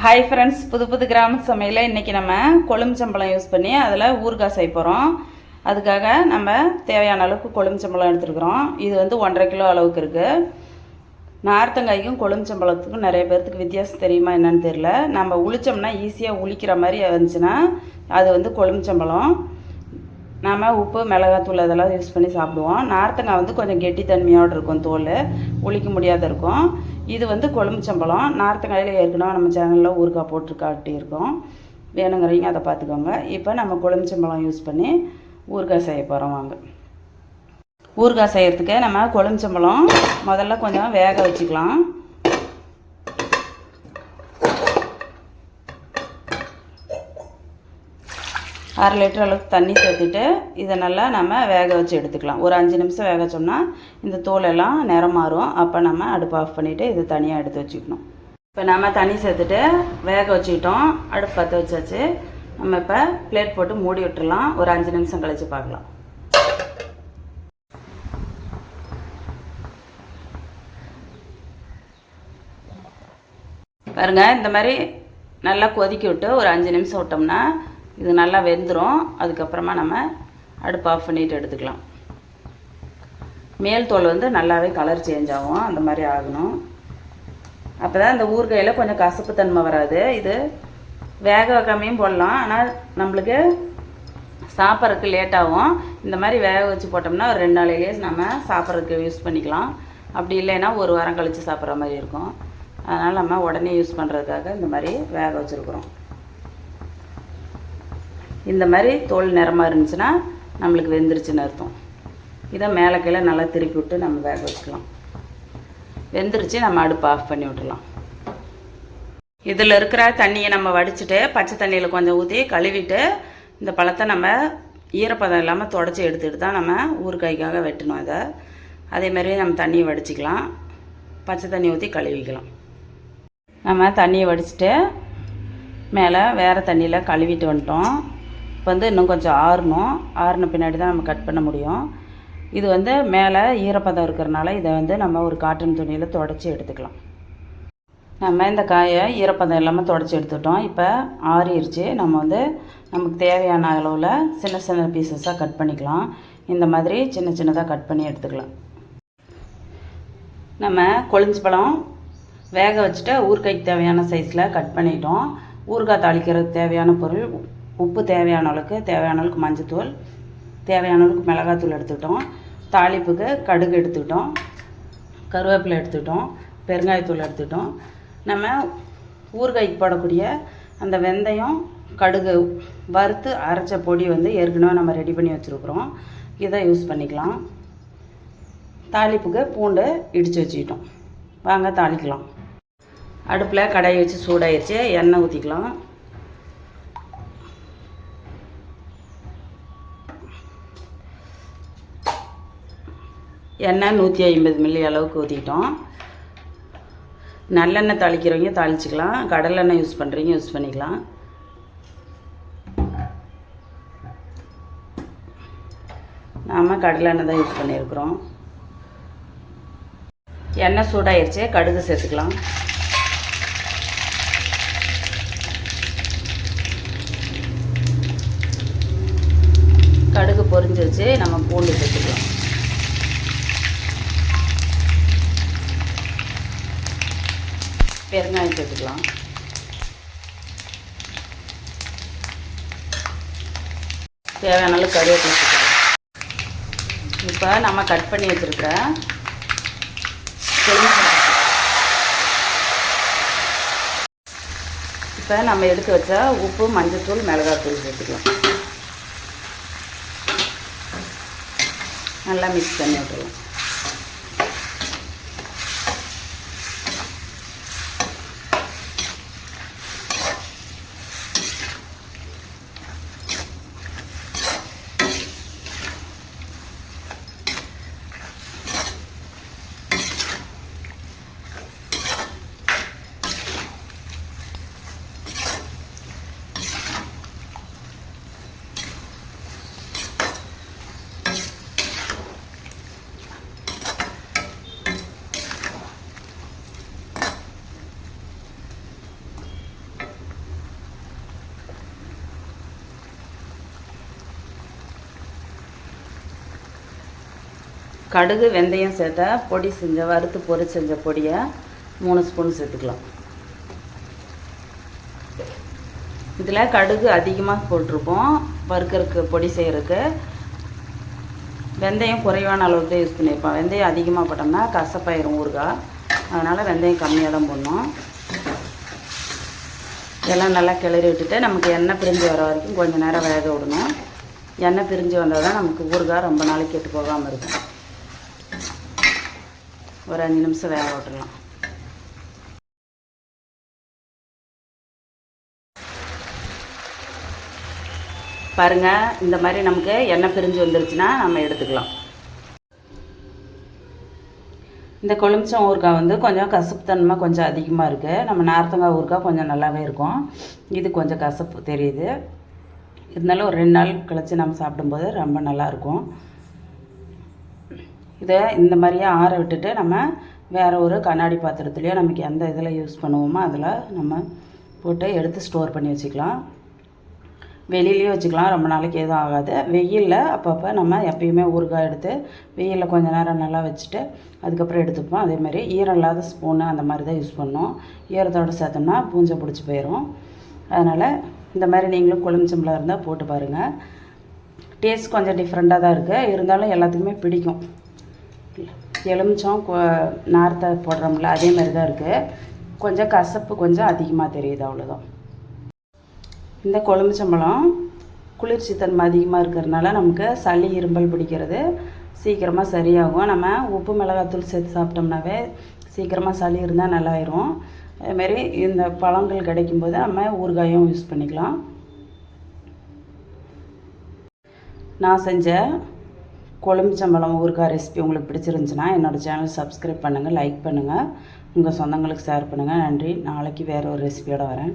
Hi friends புது புது கிராம சமையலில் இன்றைக்கி நம்ம கொழும்புச்சம்பளம் யூஸ் பண்ணி அதில் ஊறுகாய் செய்ய போகிறோம் அதுக்காக நம்ம தேவையான அளவுக்கு கொழும்புச்சம்பளம் எடுத்துருக்குறோம். இது வந்து ஒன்றரை கிலோ அளவுக்கு இருக்குது நார்த்தங்காய்க்கும் கொழும்புச்சம்பளத்துக்கும் நிறைய பேர்த்துக்கு வித்தியாசம் தெரியுமா என்னன்னு தெரில நம்ம உளிச்சோம்னா ஈஸியாக உளிக்கிற மாதிரி இருந்துச்சுன்னா அது வந்து கொழும்புச்சம்பளம் நாம் உப்பு மிளகாத்தூள் அதெல்லாம் யூஸ் பண்ணி சாப்பிடுவோம். நார்த்தங்காய் வந்து கொஞ்சம் கெட்டித்தன்மையோடு இருக்கும் தோல். ஒழிக்க முடியாத இருக்கும். இது வந்து கொழும்புச்சம்பழம் நார்த்தங்காயில் ஏற்கனவே நம்ம சேனலில் ஊறுகாய் போட்டு காட்டியிருக்கோம் வேணுங்கிறவங்க அதை பார்த்துக்கோங்க. இப்போ நம்ம கொழும்புச்சம்பழம் யூஸ் பண்ணி ஊறுகாய் செய்ய போகிறோம் வாங்க. ஊறுகாய் செய்கிறதுக்கு நம்ம கொழும்புச்சம்பழம் முதல்ல கொஞ்சம் வேக வச்சுக்கலாம். அரை லிட்டர் அளவுக்கு தண்ணி சேர்த்துட்டு இதை நல்லா நம்ம வேக வச்சு எடுத்துக்கலாம். ஒரு அஞ்சு நிமிஷம் வேக வச்சோம்னா இந்த தோலெல்லாம் நிறம் மாறும். அப்போ நம்ம அடுப்பு ஆஃப் பண்ணிவிட்டு இதை தனியாக எடுத்து வச்சுக்கணும். இப்போ நம்ம தண்ணி சேர்த்துட்டு வேக வச்சுக்கிட்டோம். அடுப்பு பற்ற வச்சாச்சு. நம்ம இப்போ பிளேட் போட்டு மூடி விட்டுறலாம். ஒரு அஞ்சு நிமிஷம் கழித்து பார்க்கலாம். பாருங்க இந்த மாதிரி நல்லா கொதிக்க விட்டு ஒரு அஞ்சு நிமிஷம் விட்டோம்னா இது நல்லா வெந்துடும் அதுக்கப்புறமா நம்ம அடுப்பு ஆஃப் பண்ணிட்டு எடுத்துக்கலாம். மேல் தோல் வந்து நல்லாவே கலர் சேஞ்ச் ஆகும். அந்த மாதிரி ஆகணும். அப்போ தான் இந்த ஊறுகாயில் கொஞ்சம் கசப்பு தன்மை வராது. இது வேக வைக்காமையும் போடலாம். ஆனால் நம்மளுக்கு சாப்பிட்றதுக்கு லேட்டாகும் இந்த மாதிரி வேக வச்சு போட்டோம்னா ஒரு ரெண்டு நாளையிலேயே நம்ம சாப்பிட்றதுக்கு யூஸ் பண்ணிக்கலாம். அப்படி இல்லைன்னா ஒரு வாரம் கழித்து சாப்பிட்ற மாதிரி இருக்கும். அதனால் நம்ம உடனே யூஸ் பண்ணுறதுக்காக இந்த மாதிரி வேக வச்சுருக்குறோம். இந்த மாதிரி தோல் நிறமாக இருந்துச்சுன்னா நம்மளுக்கு வெந்துருச்சுன்னு அர்த்தம். இதை மேலே கீழே நல்லா திருப்பி விட்டு நம்ம வேக வச்சுக்கலாம் வெந்துருச்சு நம்ம அடுப்பு ஆஃப் பண்ணி விட்டுலாம் இதில் இருக்கிற தண்ணியை நம்ம வடிச்சிட்டு பச்சை தண்ணியில் கொஞ்சம் ஊற்றி கழுவிட்டு இந்த பழத்தை நம்ம ஈரப்பதம் இல்லாமல் தொடச்சி எடுத்துகிட்டு தான் நம்ம ஊறுகாய்க்காக வெட்டணும் அதை அதேமாதிரி நம்ம தண்ணியை வடிச்சிக்கலாம். பச்சை தண்ணி ஊற்றி கழுவிக்கலாம். நம்ம தண்ணியை வடிச்சிட்டு மேலே வேறு தண்ணியில் கழுவிட்டு வந்துட்டோம். வந்து இன்னும் கொஞ்சம் ஆறணும். ஆறின பின்னாடி தான் நம்ம கட் பண்ண முடியும். இது வந்து மேலே ஈரப்பதம் இருக்கிறனால இதை வந்து நம்ம ஒரு காட்டன் துணியில் தொடச்சி எடுத்துக்கலாம். நம்ம இந்த காயை ஈரப்பதம் இல்லாமல் தொடச்சி எடுத்துட்டோம். இப்போ ஆறிடுச்சு நம்ம வந்து நமக்கு தேவையான அளவில் சின்ன சின்ன பீசஸாக கட் பண்ணிக்கலாம். இந்த மாதிரி சின்ன சின்னதாக கட் பண்ணி எடுத்துக்கலாம். நம்ம கொழிஞ்சு பழம் வேக வச்சுட்டு ஊறுகாய்க்கு தேவையான சைஸில் கட் பண்ணிட்டோம். ஊறுகாய் தாளிக்கிறதுக்கு தேவையான பொருள் உப்பு தேவையான அளவுக்கு தேவையான அளவுக்கு மஞ்சத்தூள் தேவையான அளவுக்கு மிளகாத்தூள் எடுத்துக்கிட்டோம். தாளிப்புக்கு கடுகு எடுத்துக்கிட்டோம். கருவேப்பிலை எடுத்துக்கிட்டோம். பெருங்காயத்தூள் எடுத்துக்கிட்டோம். நம்ம ஊறுகாய்க்கு போடக்கூடிய அந்த வெந்தயம் கடுகு வறுத்து அரைச்ச பொடி வந்து ஏற்கனவே நம்ம ரெடி பண்ணி வச்சுருக்குறோம். இதை யூஸ் பண்ணிக்கலாம். தாளிப்புக்கு பூண்டு இடித்து வச்சுக்கிட்டோம். வாங்க தாளிக்கலாம். அடுப்பில் கடாயை வச்சு சூடாயிருச்சு. எண்ணெய் ஊற்றிக்கலாம் எண்ணெய் நூற்றி ஐம்பது மில்லி அளவுக்கு ஊற்றிட்டோம் நல்லெண்ணெய் தாளிக்கிறவங்க தாளிச்சிக்கலாம். கடலெண்ணெய் யூஸ் பண்ணுறீங்க யூஸ் பண்ணிக்கலாம். நாம் கடலெண்ணெய் தான் யூஸ் பண்ணியிருக்கிறோம். எண்ணெய் சூடாயிருச்சு. கடுகு சேர்த்துக்கலாம். கடுகு பொரிஞ்சிருச்சு. நம்ம பூண்டு சேர்த்துக்கலாம். பெருங்காயம் சேர்த்துக்கலாம். தேவையான அளவு கருவேப்பிலை இப்போ நம்ம கட் பண்ணி வச்சுருக்க இப்போ நம்ம எடுத்து வச்சா உப்பு மஞ்சத்தூள் மிளகாத்தூள் சேர்த்துக்கலாம். நல்லா மிக்ஸ் பண்ணி விட்டுருவோம் கடுகு வெந்தயம் சேர்த்தா பொடி செஞ்ச வறுத்து பொரி செஞ்ச பொடியை மூணு ஸ்பூன் சேர்த்துக்கலாம். இதில் கடுகு அதிகமாக போட்டிருப்போம். வறுக்கிறதுக்கு பொடி செய்கிறதுக்கு வெந்தயம் குறைவான அளவுக்கு தான் யூஸ் பண்ணியிருப்போம். வெந்தயம் அதிகமாக போட்டோம்னா கசப்பாயிரும் ஊறுகாய் அதனால் வெந்தயம் கம்மியாக தான் போடணும். எல்லாம் நல்லா கிளறி விட்டுட்டு நமக்கு எண்ணெய் பிரிஞ்சு வர வரைக்கும் கொஞ்சம் நேரம் வேக விடணும். எண்ணெய் பிரிஞ்சு வந்தால் தான் நமக்கு ஊறுகாய் ரொம்ப நாளைக்கு கெட்டு போகாமல் இருக்கும். ஒரு அஞ்சு நிமிஷம் வேக விட்டுடலாம் பாருங்கள் இந்த மாதிரி நமக்கு எண்ணெய் பிரிஞ்சு வந்துருச்சுன்னா நம்ம எடுத்துக்கலாம். இந்த கொழுமிச்சம் ஊறுகாய் வந்து கொஞ்சம் கசப்புத்தன்மை கொஞ்சம் அதிகமாக இருக்குது நம்ம நார்த்தங்காய் ஊறுகாய் கொஞ்சம் நல்லாவே இருக்கும். இது கொஞ்சம் கசப்பு தெரியுது. இருந்தாலும் ஒரு ரெண்டு நாள் கழித்து நம்ம சாப்பிடும்போது ரொம்ப நல்லாயிருக்கும் இதை இந்த மாதிரியே ஆற விட்டுட்டு நம்ம வேறு ஒரு கண்ணாடி பாத்திரத்துலேயோ நமக்கு எந்த இதில் யூஸ் பண்ணுவோமோ அதில் நம்ம போட்டு எடுத்து ஸ்டோர் பண்ணி வச்சுக்கலாம். வெளியிலயும் வச்சுக்கலாம். ரொம்ப நாளைக்கு எதுவும் ஆகாது. வெயிலில் அப்பப்போ நம்ம எப்பயுமே ஊறுகாய் எடுத்து வெயிலில் கொஞ்சம் நேரம் நல்லா வச்சுட்டு அதுக்கப்புறம் எடுத்துப்போம். அதேமாதிரி ஈரம் இல்லாத ஸ்பூனு அந்த மாதிரி தான் யூஸ் பண்ணோம் ஈரத்தோடு சேர்த்தோம்னா பூஞ்சை பிடிச்சி போயிடும் அதனால் இந்த மாதிரி நீங்களும் கொழுமிச்சம்பளம் இருந்தால் போட்டு பாருங்கள் டேஸ்ட் கொஞ்சம் டிஃப்ரெண்ட்டாக தான் இருக்குது இருந்தாலும் எல்லாத்துக்குமே பிடிக்கும். எலுமிச்சம் கொ நார்த்தை போடுறோம்ல அதே மாதிரி தான் இருக்குது கொஞ்சம் கசப்பு கொஞ்சம் அதிகமாக தெரியுது அவ்வளோதான் இந்த கொழுமிச்சம்பழம் குளிர்ச்சி தன்மை அதிகமாக இருக்கிறதுனால நமக்கு சளி இரும்பல் பிடிக்கிறது சீக்கிரமாக சரியாகும். நம்ம உப்பு மிளகாத்தூள் சேர்த்து சாப்பிட்டோம்னாவே சீக்கிரமாக சளி இருந்தால் நல்லாயிரும். அதுமாரி இந்த பழங்கள் கிடைக்கும்போது நம்ம ஊறுகாயும் யூஸ் பண்ணிக்கலாம். நான் செஞ்ச கொழுமிச்சம்பழம் ஊறுகாய் ரெசிபி உங்களுக்கு பிடிச்சிருந்துச்சுன்னா என்னோடய சேனல் சப்ஸ்கிரைப் பண்ணுங்கள் லைக் பண்ணுங்கள் உங்கள் சொந்தங்களுக்கு ஷேர் பண்ணுங்கள் நன்றி. நாளைக்கு வேறு ஒரு ரெசிபியோடு வரேன்.